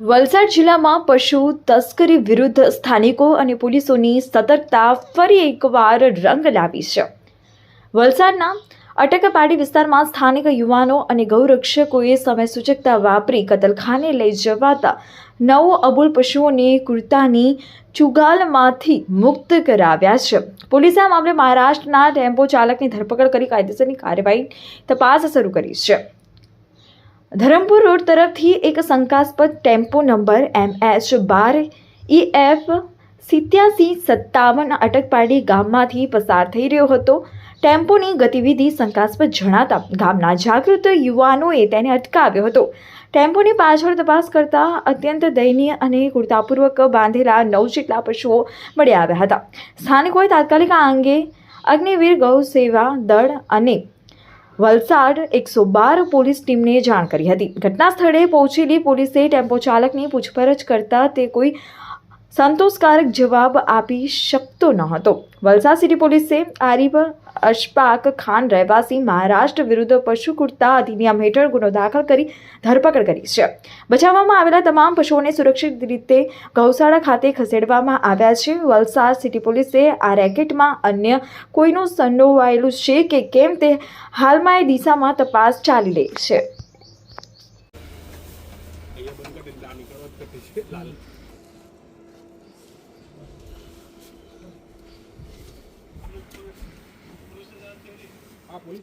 વલસાડ જિલ્લામાં પશુ તસ્કરી વિરુદ્ધ સ્થાનિકો અને પોલીસોની સતર્કતા ફરી એકવાર રંગ લાવી છે. વલસાડના અટકપાડી વિસ્તારમાં સ્થાનિક યુવાનો અને ગૌરક્ષકોએ સમય સૂચકતા વાપરી કતલખાને લઈ જવાતા નવ અબુલ પશુઓને કુર્તાની ચુગાલમાંથી મુક્ત કરાવ્યા છે. પોલીસે આ મામલે મહારાષ્ટ્રના ટેમ્પો ચાલકની ધરપકડ કરી કાયદેસરની કાર્યવાહી તપાસ શરૂ કરી છે. ધરમપુર રોડ તરફથી એક શંકાસ્પદ ટેમ્પો નંબર એમ એચ બાર ઈ એફ સિત્યાસી સત્તાવન અટકપાડી ગામમાંથી પસાર થઈ રહ્યો હતો. ટેમ્પોની ગતિવિધિ શંકાસ્પદ જણાતા ગામના જાગૃત યુવાનોએ તેને અટકાવ્યો હતો. ટેમ્પોની પાછળ તપાસ કરતા અત્યંત દયનીય અને કુર્તાપૂર્વક બાંધેલા નવ જેટલા પશુઓ મળી આવ્યા હતા. સ્થાનિકોએ તાત્કાલિક આ અંગે અગ્નિવીર ગૌ સેવા દળ અને વલસાડ એકસો બાર પોલીસ ટીમને જાણ કરી હતી. ઘટના સ્થળે પહોંચેલી પોલીસે ટેમ્પો ચાલકની પૂછપરછ કરતા તે કોઈ સંતોષકારક જવાબ આપી શકતો ન હતો. વલસાડ સિટી પોલીસે આરિફ અશફાક ખાન રહેવાસી મહારાષ્ટ્ર વિરુદ્ધ પશુ કુર્તા અધિનિયમ હેઠળ ગુનો દાખલ કરી ધરપકડ કરી છે. બચાવવામાં આવેલા તમામ પશુઓને સુરક્ષિત રીતે ગૌશાળા ખાતે ખસેડવામાં આવ્યા છે. વલસાડ સિટી પોલીસે આ રેકેટમાં અન્ય કોઈનું સંડોવાયેલું છે કે કેમ તે હાલમાં એ દિશામાં તપાસ ચાલી રહી છે. आप बोलिए